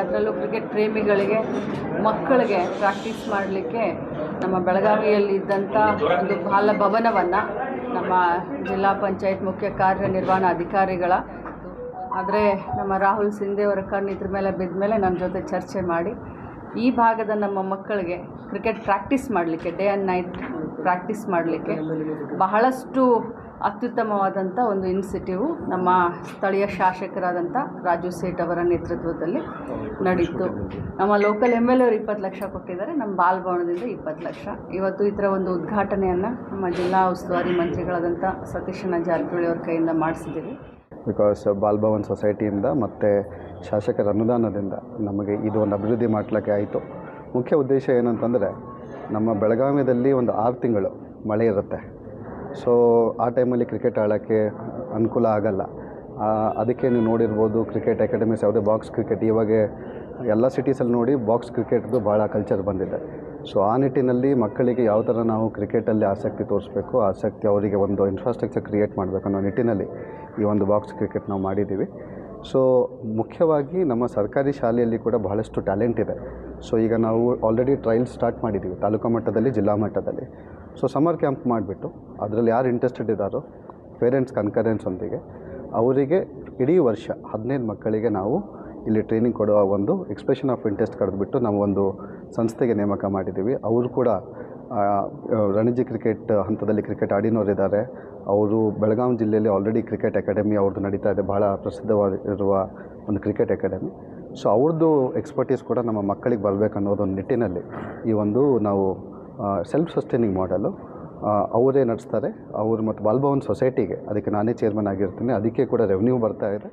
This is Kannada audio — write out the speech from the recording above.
ಅದರಲ್ಲೂ ಕ್ರಿಕೆಟ್ ಪ್ರೇಮಿಗಳಿಗೆ, ಮಕ್ಕಳಿಗೆ ಪ್ರಾಕ್ಟೀಸ್ ಮಾಡಲಿಕ್ಕೆ ನಮ್ಮ ಬೆಳಗಾವಿಯಲ್ಲಿದ್ದಂಥ ಒಂದು ಬಾಲ ಭವನವನ್ನು ನಮ್ಮ ಜಿಲ್ಲಾ ಪಂಚಾಯತ್ ಮುಖ್ಯ ಕಾರ್ಯನಿರ್ವಹಣಾಧಿಕಾರಿಗಳ ಆದರೆ ನಮ್ಮ ರಾಹುಲ್ ಸಿಂಧೆ ಅವರ ಕಣ್ಣು ಇದ್ರ ಮೇಲೆ ಬಿದ್ದ ಮೇಲೆ ನನ್ನ ಜೊತೆ ಚರ್ಚೆ ಮಾಡಿ, ಈ ಭಾಗದ ನಮ್ಮ ಮಕ್ಕಳಿಗೆ ಕ್ರಿಕೆಟ್ ಪ್ರಾಕ್ಟೀಸ್ ಮಾಡಲಿಕ್ಕೆ ಡೇ ಆ್ಯಂಡ್ ನೈಟ್ ಪ್ರಾಕ್ಟೀಸ್ ಮಾಡಲಿಕ್ಕೆ ಬಹಳಷ್ಟು ಅತ್ಯುತ್ತಮವಾದಂಥ ಒಂದು ಇನಿಷಿಟಿವ್ ನಮ್ಮ ಸ್ಥಳೀಯ ಶಾಸಕರಾದಂಥ ರಾಜು ಸೇಠ್ ಅವರ ನೇತೃತ್ವದಲ್ಲಿ ನಡೀತು. ನಮ್ಮ ಲೋಕಲ್ ಎಂ ಎಲ್ ಅವರು ಇಪ್ಪತ್ತು ಲಕ್ಷ ಕೊಟ್ಟಿದ್ದಾರೆ, ನಮ್ಮ ಬಾಲ್ಭವನದಿಂದ ಇಪ್ಪತ್ತು ಲಕ್ಷ. ಇವತ್ತು ಈ ಥರ ಒಂದು ಉದ್ಘಾಟನೆಯನ್ನು ನಮ್ಮ ಜಿಲ್ಲಾ ಉಸ್ತುವಾರಿ ಮಂತ್ರಿಗಳಾದಂಥ ಸತೀಶಣ್ಣ ಜಾರಕಿಹೊಳಿ ಅವ್ರ ಕೈಯಿಂದ ಮಾಡಿಸಿದ್ದೀವಿ. ಬಿಕಾಸ್ ಬಾಲ್ಭವನ್ ಸೊಸೈಟಿಯಿಂದ ಮತ್ತು ಶಾಸಕರ ಅನುದಾನದಿಂದ ನಮಗೆ ಇದು ಒಂದು ಅಭಿವೃದ್ಧಿ ಮಾಡಲಿಕ್ಕೆ ಆಯಿತು. ಮುಖ್ಯ ಉದ್ದೇಶ ಏನಂತಂದರೆ ನಮ್ಮ ಬೆಳಗಾವಿಯಲ್ಲಿ ಒಂದು ಆರು ತಿಂಗಳು ಮಳೆ ಇರುತ್ತೆ. ಸೊ ಆ ಟೈಮಲ್ಲಿ ಕ್ರಿಕೆಟ್ ಆಡೋಕ್ಕೆ ಅನುಕೂಲ ಆಗಲ್ಲ. ಅದಕ್ಕೆ ನೀವು ನೋಡಿರ್ಬೋದು ಕ್ರಿಕೆಟ್ ಅಕಾಡೆಮೀಸ್ ಯಾವುದೇ ಬಾಕ್ಸ್ ಕ್ರಿಕೆಟ್ ಇವಾಗ ಎಲ್ಲ ಸಿಟೀಸಲ್ಲಿ ನೋಡಿ ಬಾಕ್ಸ್ ಕ್ರಿಕೆಟ್ದು ಭಾಳ ಕಲ್ಚರ್ ಬಂದಿದೆ. ಸೊ ಆ ನಿಟ್ಟಿನಲ್ಲಿ ಮಕ್ಕಳಿಗೆ ಯಾವ ಥರ ನಾವು ಕ್ರಿಕೆಟಲ್ಲಿ ಆಸಕ್ತಿ ತೋರಿಸ್ಬೇಕು, ಆಸಕ್ತಿ ಅವರಿಗೆ ಒಂದು ಇನ್ಫ್ರಾಸ್ಟ್ರಕ್ಚರ್ ಕ್ರಿಯೇಟ್ ಮಾಡಬೇಕು ಅನ್ನೋ ನಿಟ್ಟಿನಲ್ಲಿ ಈ ಒಂದು ಬಾಕ್ಸ್ ಕ್ರಿಕೆಟ್ ನಾವು ಮಾಡಿದ್ದೀವಿ. ಸೊ ಮುಖ್ಯವಾಗಿ ನಮ್ಮ ಸರ್ಕಾರಿ ಶಾಲೆಯಲ್ಲಿ ಕೂಡ ಬಹಳಷ್ಟು ಟ್ಯಾಲೆಂಟ್ ಇದೆ. ಸೊ ಈಗ ನಾವು ಆಲ್ರೆಡಿ ಟ್ರಯಲ್ ಸ್ಟಾರ್ಟ್ ಮಾಡಿದ್ದೀವಿ ತಾಲೂಕು ಮಟ್ಟದಲ್ಲಿ, ಜಿಲ್ಲಾ ಮಟ್ಟದಲ್ಲಿ. ಸೊ ಸಮರ್ ಕ್ಯಾಂಪ್ ಮಾಡಿಬಿಟ್ಟು, ಅದರಲ್ಲಿ ಯಾರು ಇಂಟ್ರೆಸ್ಟೆಡ್ ಇದ್ದಾರೋ ಪೇರೆಂಟ್ಸ್ ಕನ್ಕರೆನ್ಸೊಂದಿಗೆ ಅವರಿಗೆ ಇಡೀ ವರ್ಷ, ಹದಿನೈದು ಮಕ್ಕಳಿಗೆ ನಾವು ಇಲ್ಲಿ ಟ್ರೈನಿಂಗ್ ಕೊಡುವ ಒಂದು ಎಕ್ಸ್ಪ್ರೆಷನ್ ಆಫ್ ಇಂಟ್ರೆಸ್ಟ್ ಕರೆದುಬಿಟ್ಟು ನಾವು ಒಂದು ಸಂಸ್ಥೆಗೆ ನೇಮಕ ಮಾಡಿದ್ದೀವಿ ಅವರು ಕೂಡ ರಣಜಿ ಕ್ರಿಕೆಟ್ ಹಂತದಲ್ಲಿ ಕ್ರಿಕೆಟ್ ಆಡಿನವರಿದ್ದಾರೆ. ಅವರು ಬೆಳಗಾವಿ ಜಿಲ್ಲೆಯಲ್ಲಿ ಆಲ್ರೆಡಿ ಕ್ರಿಕೆಟ್ ಅಕಾಡೆಮಿ ಅವ್ರದ್ದು ನಡೀತಾ ಇದೆ. ಭಾಳ ಪ್ರಸಿದ್ಧವಾಗಿರುವ ಒಂದು ಕ್ರಿಕೆಟ್ ಅಕಾಡೆಮಿ ಸೊ ಅವ್ರದ್ದು ಎಕ್ಸ್ಪರ್ಟೀಸ್ ಕೂಡ ನಮ್ಮ ಮಕ್ಕಳಿಗೆ ಬರಬೇಕು ಅನ್ನೋದೊಂದು ನಿಟ್ಟಿನಲ್ಲಿ ಈ ಒಂದು ನಾವು ಸೆಲ್ಫ್ ಸಸ್ಟೈನಿಂಗ್ ಮಾಡಲು ಅವರೇ ನಡೆಸ್ತಾರೆ. ಅವರು ಮತ್ತು ಬಾಲ್ಭವನ್ ಸೊಸೈಟಿಗೆ ಅದಕ್ಕೆ ನಾನೇ ಚೇರ್ಮನ್ ಆಗಿರ್ತೀನಿ. ಅದಕ್ಕೆ ಕೂಡ ರೆವೆನ್ಯೂ ಬರ್ತಾ ಇದೆ.